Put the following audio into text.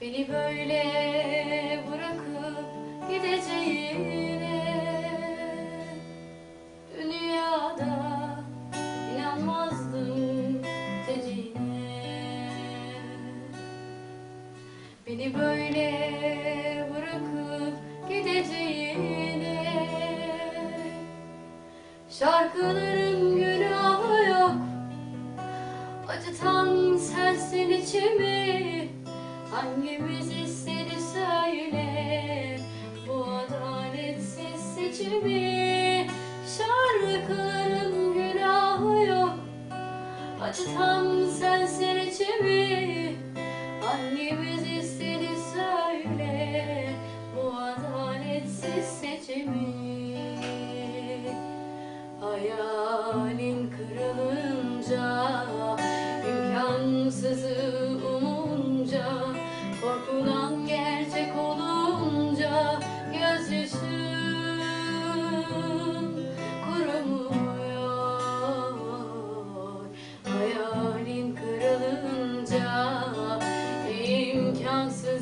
Beni böyle bırakıp gideceğine Dünyada inanmazdım dediğine. Beni böyle bırakıp gideceğine Şarkıların günahı yok. Acıtan sensin içimi Hangimiz istedi söyle bu adaletsiz seçimi. Şarkıların günahı yok acıtan sensin içimi. Hangimiz istedi house